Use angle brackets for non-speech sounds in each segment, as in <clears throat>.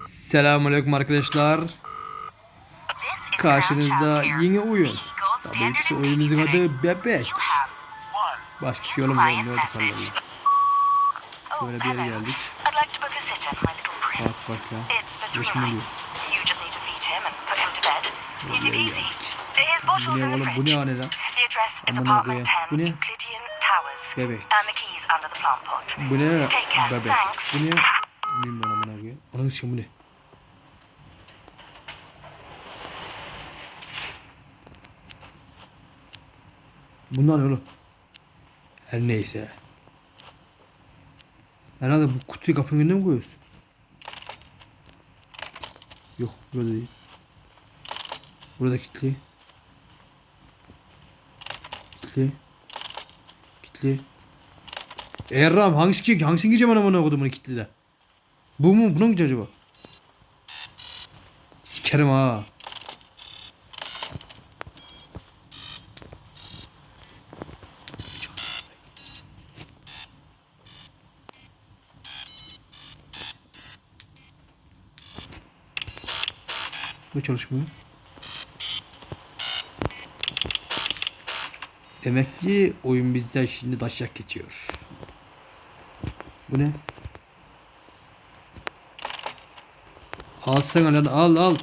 Selamünaleyküm arkadaşlar. Karşınızda yeni oyun. Tabii ki oyunumuzun adı Bebek. Başka bir şey oğlum ne olacak Allah'ım. Şöyle bir yere geldik. Bak bak ya. Geçme oluyor. Şöyle bir. Bu ne oğlum bu ne hane lan? Amına koyayım. Bu ne? Bebek. Bu ne? Bebek. Bu ne? Bilmiyorum Ananı sikeyim bu ne? Bunlar ne oğlum? Her neyse. Herhalde bu kutuyu kapının önüne mi koyuyoruz? Yok burada değil. Burada kilitli. Kilitli. Kilitli. Erram hangisi ki? Hangisini gideceğim anam ona kodumun kilitli de? Bu mu? Buna mı gideceğim acaba? Sikerim ha. Bu çalışmıyor. Demek ki oyun bizden şimdi daşyak geçiyor. Bu ne? Al sen lan al al.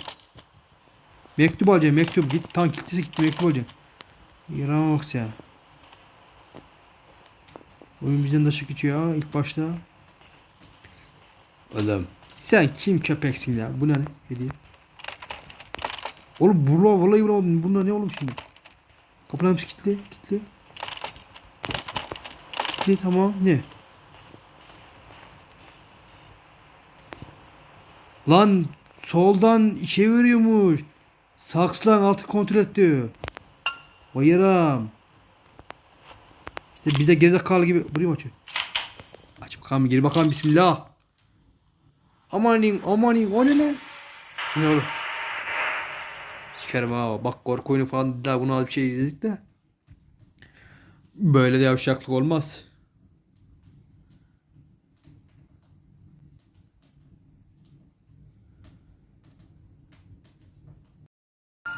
Mektup alacaksın mektup. Git tank kilitesi git mektup alacaksın. Yarama bak sen. Oyun bizden daşyak geçiyor ya ilk başta. Oğlum sen kim köpeksin ya? Bu ne? Hediye. Oğlum burla vallahi vuramadım. Bunda ne oğlum şimdi? Kapılar hepsi kilitli. Kilitli. Kilitli tamam. Ne? Lan soldan çeviriyormuş. Sakslan altı kontrol et diyor. Bayram. İşte bir de gerizekalı gibi. Burayı mı açıyor? Aç bakalım gir bakalım bismillah. Amanin amanin o ne lan? Ne oğlum? Sikerim ha. Bak korku oyunu falan da bunu alıp şey izledik de. Böyle de yavşaklık olmaz.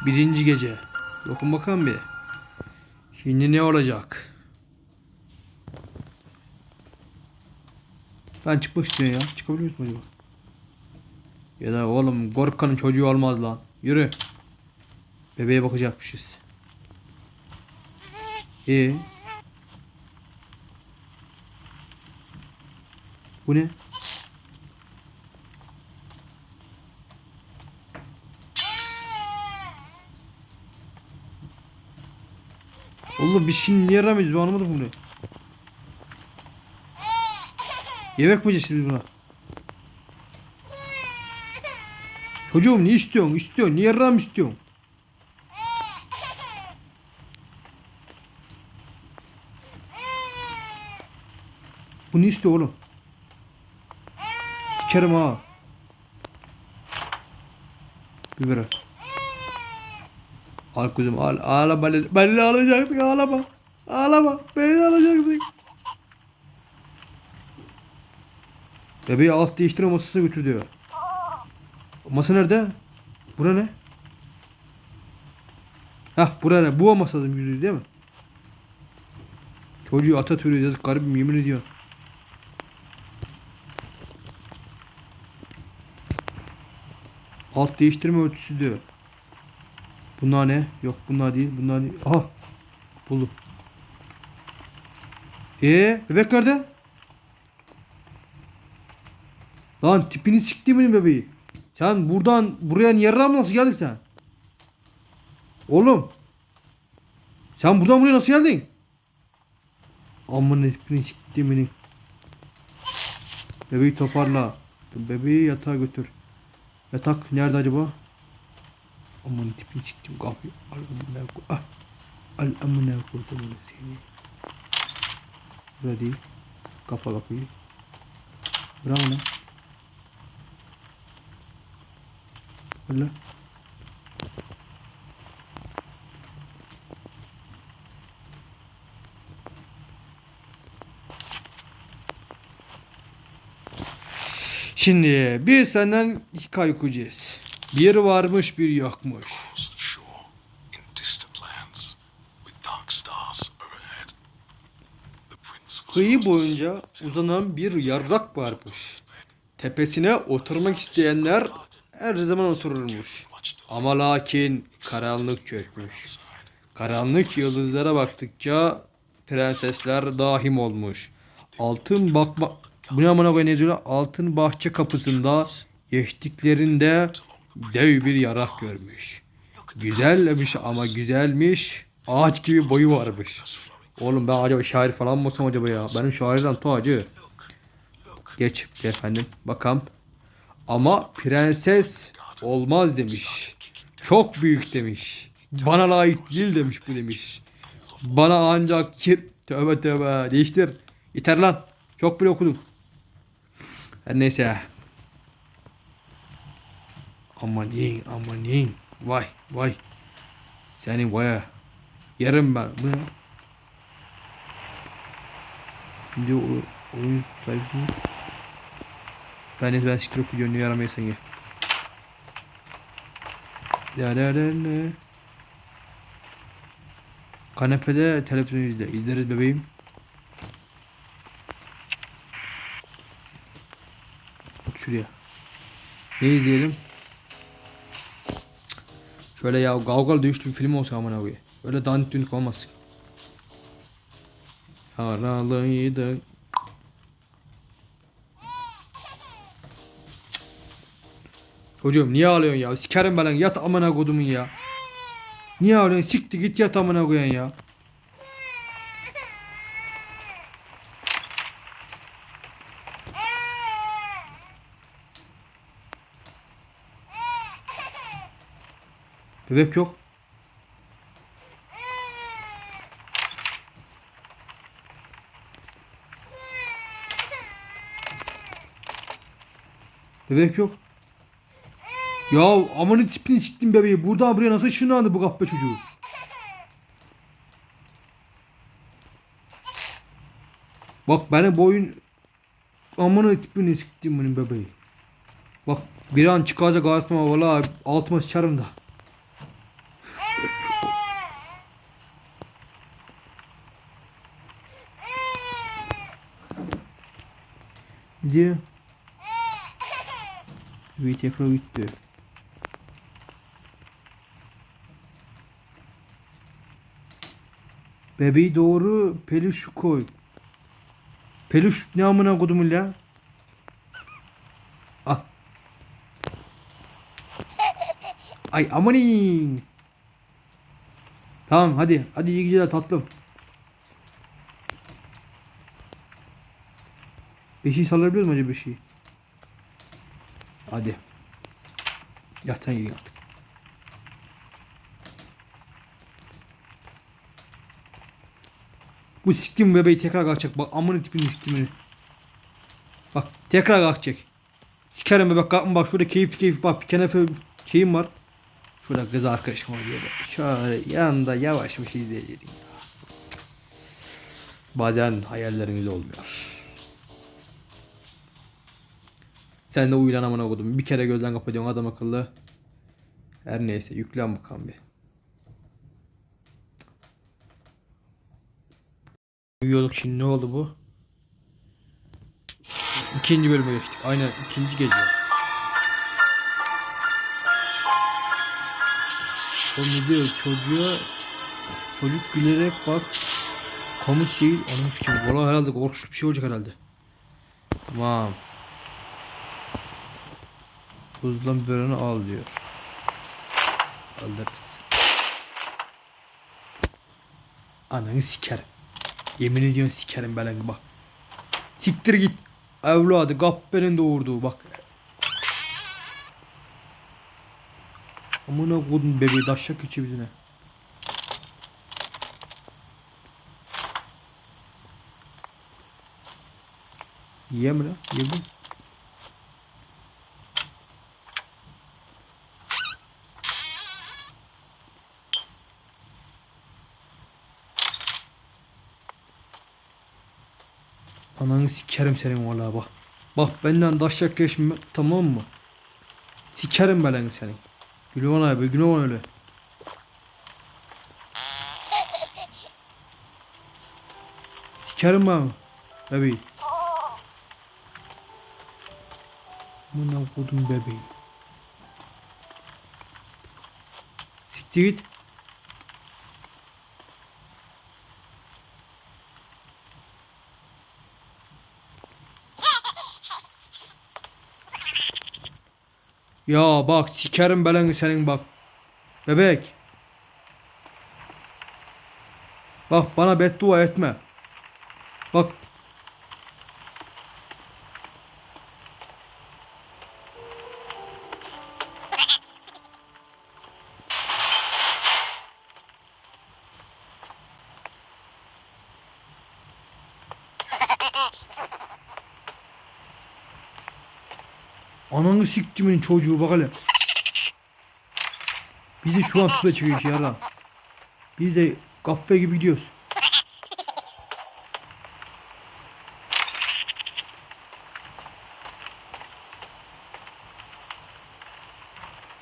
Birinci gece. Dokun bakalım bir. Şimdi ne olacak? Ben çıkmak istiyorum ya. Çıkabiliyor musun acaba? Ya da oğlum Gorkan'ın çocuğu olmaz lan. Yürü. Bebeğe bakacakmışız. Ee? Bu ne? Oğlum biz şimdi niye aramıyoruz ben anlamadım bunu. Yemek mi biz buna? Çocuğum ne istiyorsun? İstiyorsun. Niye ram istiyorsun? Bu ne istiyor oğlum? Sikerim ha. Biber al. Al kuzum al. Ağlama. Beni, alacaksın ağlama. Ağlama. Beni alacaksın. Bebeği alt değiştirme masasına götür diyor. Masa nerede? Bura ne? Hah bura ne? Bu masa yüzü değil mi? Çocuğu ata türüyor yazık garibim yemin ediyorum. Alt değiştirme ölçüsü diyor. Bunlar ne? Yok bunlar değil. Bunlar değil. Aha. Buldum. Ee, bebek nerede? Lan tipini sikti benim bebeği. Sen buradan buraya niye mı nasıl geldin sen? Oğlum. Sen buradan buraya nasıl geldin? Aman tipini sikti benim. Bebeği toparla. Bebeği yatağa götür. Yatak nerede acaba? Aman tipini siktim kapıyı. Al amına koy. Ah. Al amına koydum seni. Burada değil. Kapa kapıyı. Bravo lan. Öyle. Şimdi biz senden hikaye okuyacağız. Bir varmış bir yokmuş. Kıyı boyunca uzanan bir yarrak varmış. Tepesine oturmak isteyenler her zaman otururmuş. Ama lakin karanlık çökmüş. Karanlık yıldızlara baktıkça prensesler dahim olmuş. Altın bakma... Bu ne amına koyayım? Altın bahçe kapısında geçtiklerinde dev bir yarak görmüş. Güzelmiş ama güzelmiş. Ağaç gibi boyu varmış. Oğlum ben acaba şair falan mı olsam acaba ya? Benim şairden to acı. Geç efendim. Bakalım. Ama prenses olmaz demiş. Çok büyük demiş. Bana layık değil demiş bu demiş. Bana ancak ki tövbe tövbe değiştir. Yeter lan. Çok bile okudum. Her neyse. Aman yiyin aman yiyin. Vay vay. Senin vaya. Yerim ben. Bu ne? Şimdi o oyun sayfasını ben de ben siktir okuyuyorum diye aramayı sen gel. Ne ne ne. Kanepede televizyon izle. İzleriz bebeğim. Şuraya. Ne izleyelim? Şöyle ya Gavgal dövüşlü bir film olsa aman abi. Öyle dandik dünik olmasın. Yaralıydı. Çocuğum niye ağlıyorsun ya? Sikerim ben yat amına kodumun ya. Niye ağlıyorsun? Siktir git yat amına koyan ya. Bebek yok. Bebek yok. Ya amanın tipini siktim bebeği. Buradan buraya nasıl ışınlandı bu kahpe çocuğu? Bak benim boyun amanın tipini siktim bunun bebeği. Bak bir an çıkacak altıma valla altıma sıçarım da. Ne diyor? Bir tekrar bitti. Bebeği doğru peluş koy. Peluş ne amına kodumun la? Ah. Ay amanin. Tamam hadi. Hadi iyi geceler tatlım. Beşiği sallayabiliyor mu acaba beşiği? Hadi. Yatan yiyin artık. Bu siktim bebeği tekrar kalkacak. Bak amını tipini siktimini. Bak tekrar kalkacak. Sikerim bebek kalkma bak şurada keyif keyif bak bir kenefe şeyim var. Şurada kız arkadaşım var diye. Şöyle yanında yavaşmış izleyeceğim. Bazen hayallerimiz olmuyor. Sen de uyulan amına koydum. Bir kere gözden kapatıyorsun adam akıllı. Her neyse yüklen bakalım bir. Uyuyorduk şimdi ne oldu bu? İkinci bölüme geçtik. Aynen ikinci gece. O ne diyor çocuğa çocuk gülerek bak komik değil onun fikri. Valla herhalde korkunç bir şey olacak herhalde. Tamam. Buzlan biberini al diyor. Alırız. Ananı sikerim. Yemin ediyorum sikerim belanı bak. Siktir git. Evladı gappenin doğurduğu bak. Amına kodum bebeği daşak içi bizine. Yiyem lan. Yedim. Ananı sikerim senin vallahi bak. Bak benden daşak geçme tamam mı? Sikerim belanı seni. Gülüvan abi Gülüvan öyle. Sikerim ben. Bebeği. Amına kodum bebeği. Siktir git. Ya bak sikerim belanı senin bak. Bebek. Bak bana beddua etme. Bak. Ananı siktimin çocuğu bak hele. Bizi şu an tuza çıkıyor ki yara. Biz de kappe gibi gidiyoruz.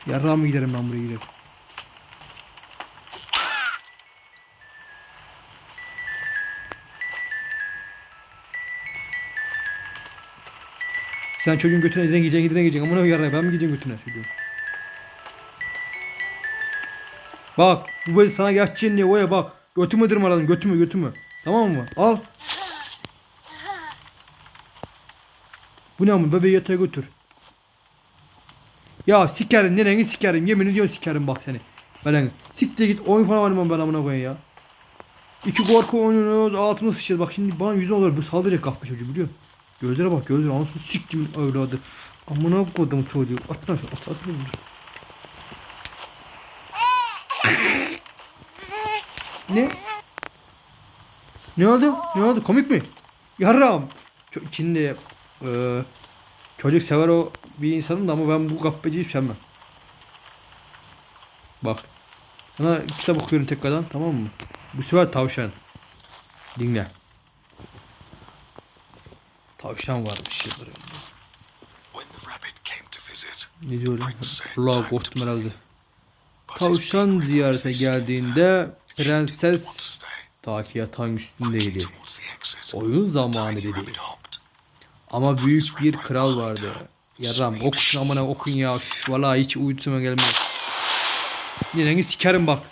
Yarrağa mı giderim ben buraya giderim. Sen çocuğun götüne gidene gideceksin gidene gideceksin. Amına yarrağa ben mi gideceğim götüne çocuğun? Bak bu bez sana geçeceğin diye oya bak. Götümü dırmaladın götümü götümü. Tamam mı? Al. Bu ne amın bebeği yatağa götür. Ya sikerim nereni sikerim yemin ediyorum sikerim bak seni. Belen siktir git oyun falan oynamam ben amına koyayım ya. İki korku oynuyoruz altını sıçacağız bak şimdi bana yüzüne olur bu saldıracak kahpe çocuğu biliyor musun? Gözlere bak gözlere anasını siktimin evladı. Amına koydum çocuğu. At lan şu at at. Ne? Ne oldu? Ne oldu? Komik mi? Yarram. Şimdi e, çocuk sever o bir insanın da ama ben bu gappeciyi sevmem. Bak. Sana kitap okuyorum tekrardan tamam mı? Bu sefer tavşan. Dinle. Tavşan varmış yıllar önce. Ne diyor lan? Prince said Allah time to korktum herhalde. Tavşan ziyarete geldiğinde prenses ta yatağın üstündeydi. Oyun zamanı dedi. Ama büyük bir kral vardı. Yaram okun amına okun ya. Üf, Vallahi hiç uyutuma gelmiyor. Nereni sikerim bak.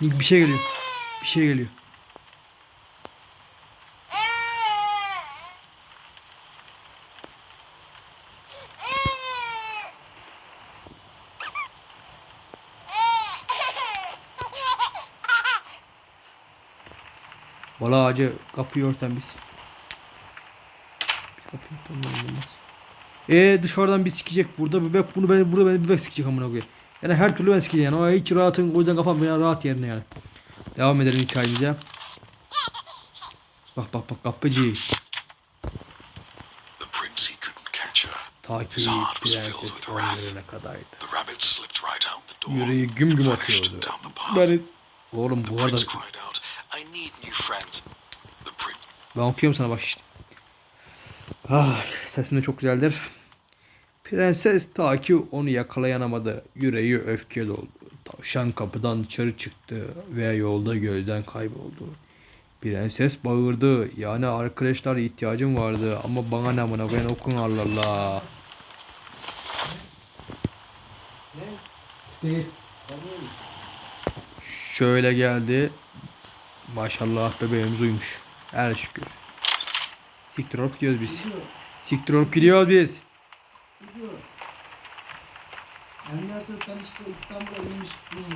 Bir şey geliyor. Bir şey geliyor. Vallahi acı kapıyı örten biz. Biz kapıyı örten olmaz. E dışarıdan bir sikecek burada bebek bunu ben burada beni bebek sikecek amına koyayım. Yani her türlü ben sikeceğim yani. O hiç rahatın o yüzden kafam biraz rahat yerine yani. Devam edelim hikayemize. Bak bak bak kapıcı. The prince he couldn't catch her. Ta ki His heart was filled prenses with wrath. ölümüne kadardı. Yüreği güm güm atıyordu. Beni... Oğlum bu arada ben okuyorum sana bak işte. Ah, sesim de çok güzeldir. Prenses ta ki onu yakalayamadı. Yüreği öfke doldu. Tavşan kapıdan dışarı çıktı ve yolda gözden kayboldu. Prenses bağırdı. Yani arkadaşlar ihtiyacım vardı ama bana ne amına ben okun Allah Allah. Şöyle geldi. Maşallah bebeğimiz uyumuş. Her şükür. Siktir olup gidiyoruz biz. Siktir olup gidiyoruz biz.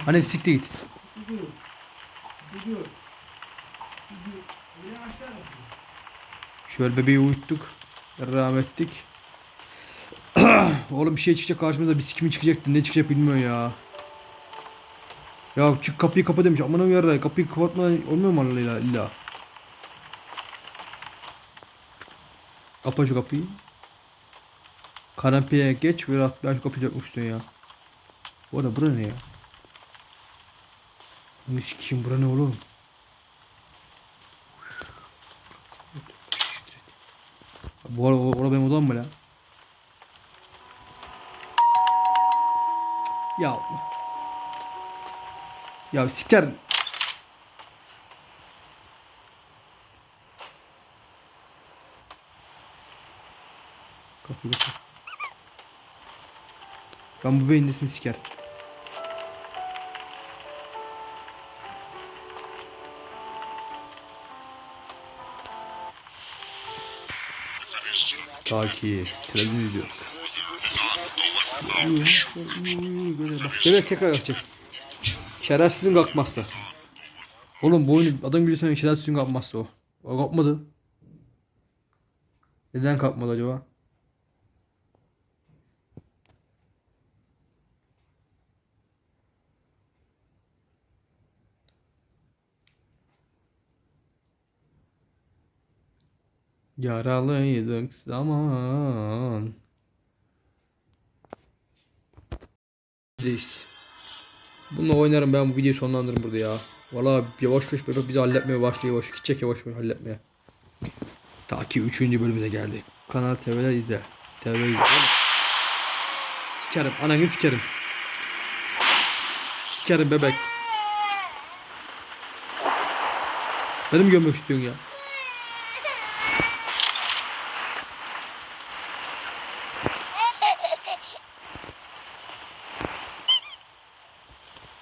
Hani siktir git. Şöyle bebeği uyuttuk. Rahmetlik. <clears throat> Oğlum bir şey çıkacak karşımıza. Bir sikimi çıkacaktı. Ne çıkacak bilmiyorum ya. Ya çık kapıyı kapa demiş. Aman yarra kapıyı kapatma olmuyor mu illa illa? Kapa şu kapıyı. Kanepeye geç ve rahat ben şu kapıyı istiyorum ya. Bu arada bura ne ya? Ne sikiyim bura ne oğlum? Bu arada orada benim odam mı lan? Ya. Ya siker. Kapıyı kapat. Ben bu beyindesin siker. Takip. Televizyon izliyor. Böyle tekrar kalkacak. Şerefsizin kalkmazsa. Oğlum bu oyunu adam söylüyor şerefsizin kalkmazsa o. O kalkmadı. Neden kalkmadı acaba? Yaralıydık zaman. Reis. Bununla oynarım ben bu videoyu sonlandırırım burada ya. Valla yavaş yavaş böyle bizi halletmeye başlıyor yavaş. Gidecek yavaş yavaş halletmeye. Ta ki 3. bölümüne geldik. Kanal TV'de izle. TV izle. Sikerim ananı sikerim. Sikerim bebek. Benim gömmek istiyorsun ya.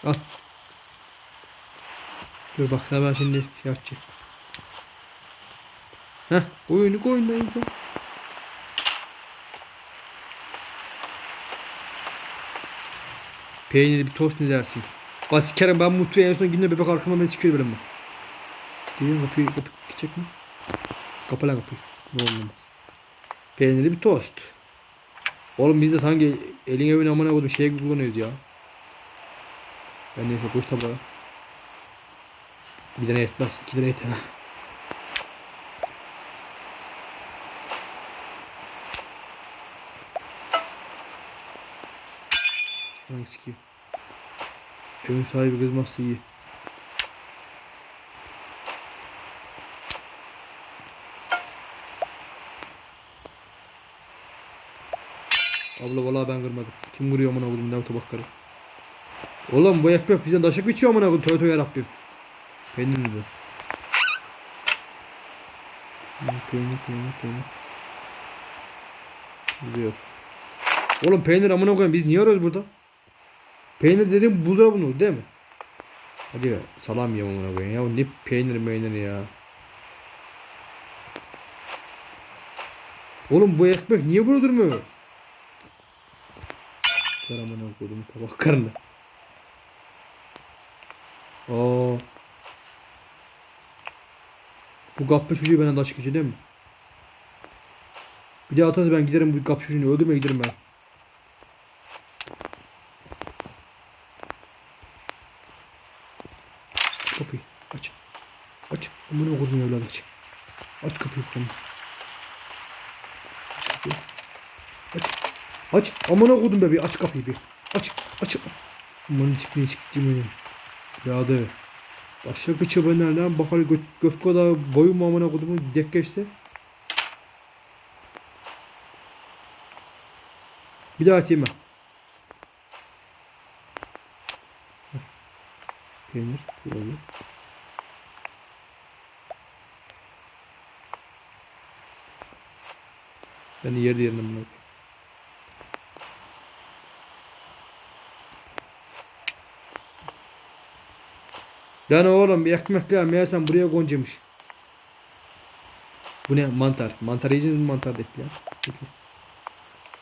Al. Dur bak sana ben şimdi şey yapacağım. Heh oyunu koyun izle. Peynirli bir tost ne dersin? Bak sikerim ben mutluya en son günde bebek arkama beni sikiyor benim bu. Değil mi? Kapıyı kapı gidecek mi? Kapa lan kapıyı. Ne olmaz. Peynirli bir tost. Oğlum biz de sanki elin evine amına koydum şey kullanıyoruz ya. Ben neyse koş tabağa. Bir tane yetmez. iki tane yeter. Lan sikeyim. Evin sahibi kızmazsa iyi. Abla vallahi ben kırmadım. Kim vuruyor amına koydum ne tabakları. Oğlum bu ekmek bizden daşık biçiyor amına koydum. Tövbe tövbe yarabbim. Peynir mi bu? Peynir peynir peynir. Gidiyor. Oğlum peynir amına koyayım biz niye arıyoruz burada? Peynir dedim buzdolabını değil mi? Hadi ya salam yiyeyim amına koyayım ya ne peynir meynir ya. Oğlum bu ekmek niye burada durmuyor? Ver amına koydum tabak karnı. Aa. Bu gappı çocuğu benden daha çıkıcı değil mi? Bir daha atarsa ben giderim bu gappı çocuğunu öldürmeye giderim ben. Kapıyı aç. Aç. Amına koydum evladı aç. Aç kapıyı bakalım. Aç. Aç. Amına koydum bebeği aç kapıyı bir. Aç. Aç. Aman tipini çıktı benim. Birader. Başka ben nereden bakar gö göt kadar boyum amına kodumu dek geçti. Bir daha atayım ben. Peynir. Böyle. Ben yer yerine bunu Lan oğlum bir ekmekle meğersem buraya koncamış. Bu ne? Mantar. Mantar yiyeceğiz mi mantar bekle. Bekle.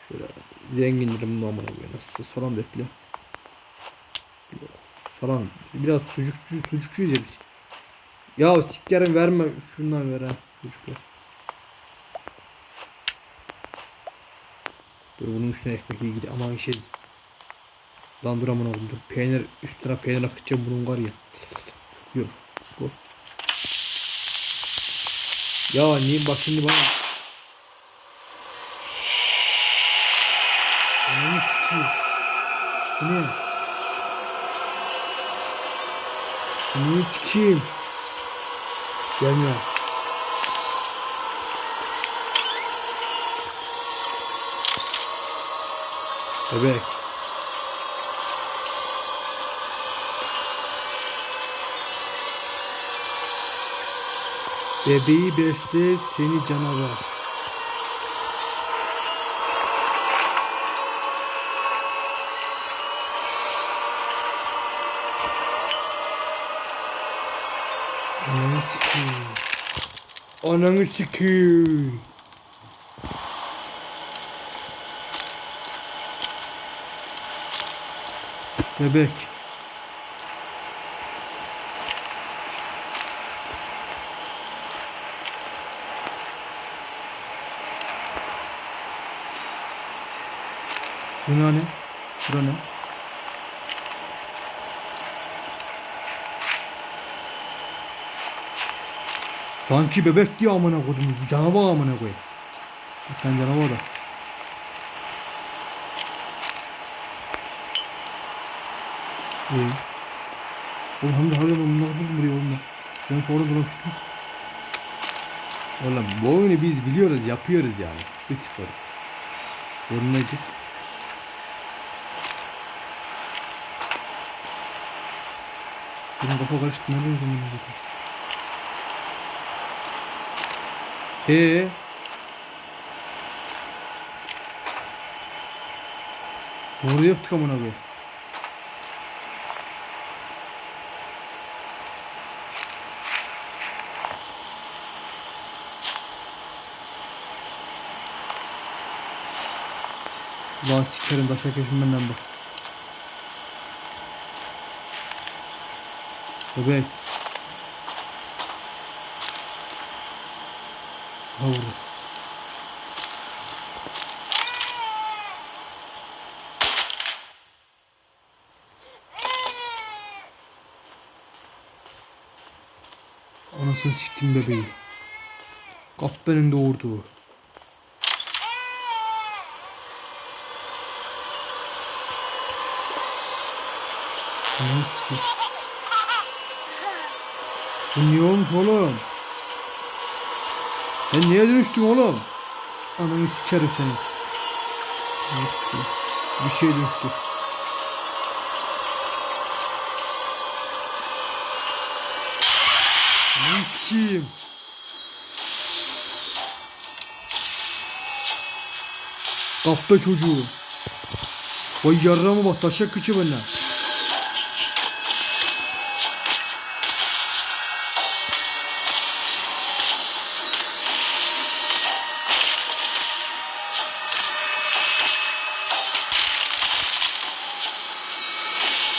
Şöyle zenginlerim amına koyayım. Nasıl salam bekle. Salam. Biraz sucukçu sucukçuyuz ya biz. Ya sikerim verme şundan ver ha. Sucuklar. Dur bunun üstüne ekmek iyi gidiyor ama şey Lan dur aman oğlum dur. Peynir üstüne peynir akıtacağım bunun var ya. Yok. Bu. Ya niye bak şimdi bana Ananı sikiyim. Bu ne? Ananı sikiyim. Gelme. Bebek. Bebeği besle seni canavar. Ananı sikeyim. Ananı sikeyim. Bebek. Bu ne? Bura ne? Sanki bebek diye amına koydum. Canavar amına koy. Sen canavar da. İyi. Oğlum hem de harbiden bunlar buraya oğlum. Ben sonra bırakmıştım. Oğlum bu oyunu biz biliyoruz, yapıyoruz yani. Bu sporu. Sorun nedir? Benim kafa karıştı. Ne oluyor bunun Eee? Doğru yaptık amına koyayım. Ulan sikerim taşak benden bak. Bebek. Ha vurdu. Anasını siktim bebeği. Kapbenin doğurduğu. Sikeyim. Bu niye olmuş oğlum? Sen niye dönüştün oğlum? Ananı sikerim seni. Bir şey dönüştü. Ananı sikeyim. Kahpe çocuğu. Vay yarrağıma bak taşak kıçı benden.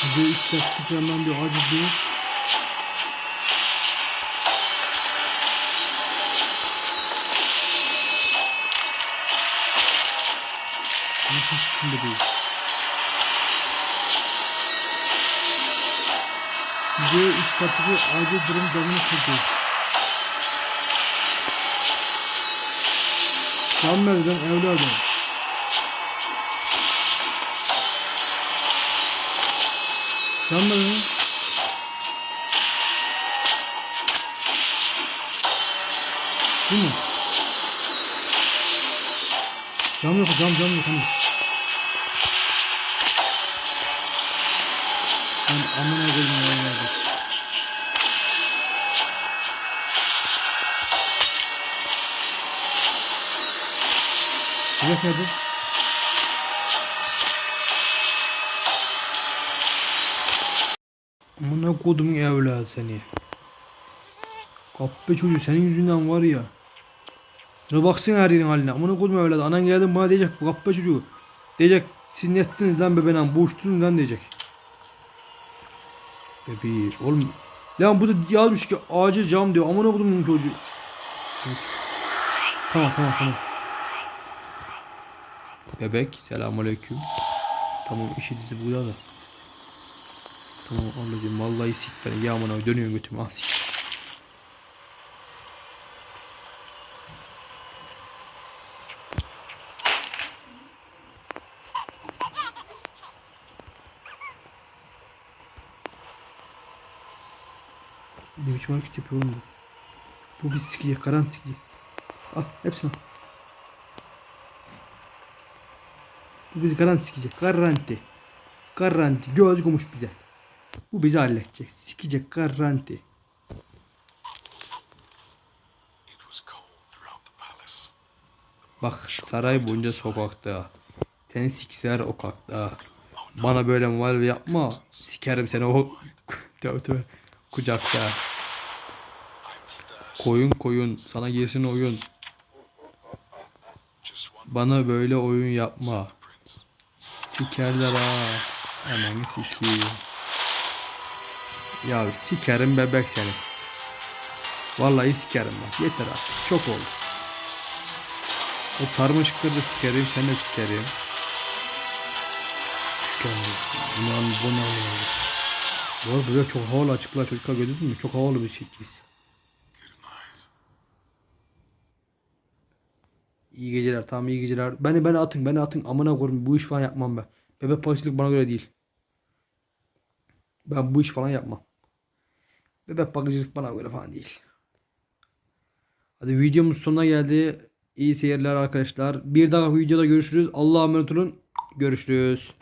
Bir de üst lastik yandan bir. Nasıl sıkıntı değil. De üst kattaki acil durum camını kırdı. Cam nereden evladım? Cam nereden? Bu mu? Cam yok, cam cam yok hani. Ben amına koyayım ya evladım. Bırak nerede? Amına kodum evladı seni. Kappe çocuğu senin yüzünden var ya. Şuna baksana her yerin haline. Amına kodum evladı. Anan geldi bana diyecek kappe çocuğu. Diyecek siz ne ettiniz lan be benim boştunuz lan diyecek. Bebeği oğlum. Lan bu da yazmış ki acil cam diyor. Amına kodum çocuğu. Tamam tamam tamam. Bebek selamünaleyküm. Tamam işi dizi bu da. Tamam ablacığım vallahi sik beni ya amına dönüyor götüm ah sik. Ne biçim hareket yapıyor oğlum bu? Bu bir sikecek, karan sikecek. Al hepsini al. Bu bizi garanti sikecek. Garanti. Garanti. Göz gumuş bize. Bu bizi halledecek. Sikecek garanti. Bak saray boyunca sokakta. Seni sikser okakta. Bana böyle muhalefet yapma. Sikerim seni o <laughs> tövbe tövbe. kucakta. Koyun koyun sana girsin oyun. Bana böyle oyun yapma. Sikerler ha. Ananı sikeyim. Ya sikerim bebek seni. Vallahi sikerim bak. Yeter artık. Çok oldu. O sarmaşıkları da sikerim. Sen de sikerim. Şükür. Bundan bunu alıyorum. Bu arada böyle çok havalı açıklar çocuklar gördünüz mü? Çok havalı bir night. İyi geceler tamam iyi geceler. Beni beni atın beni atın amına koyayım bu iş falan yapmam ben. Bebek polislik bana göre değil. Ben bu iş falan yapmam. Bebek bakıcılık bana göre falan değil. Hadi videomuz sonuna geldi. İyi seyirler arkadaşlar. Bir daha videoda görüşürüz. Allah'a emanet olun. Görüşürüz.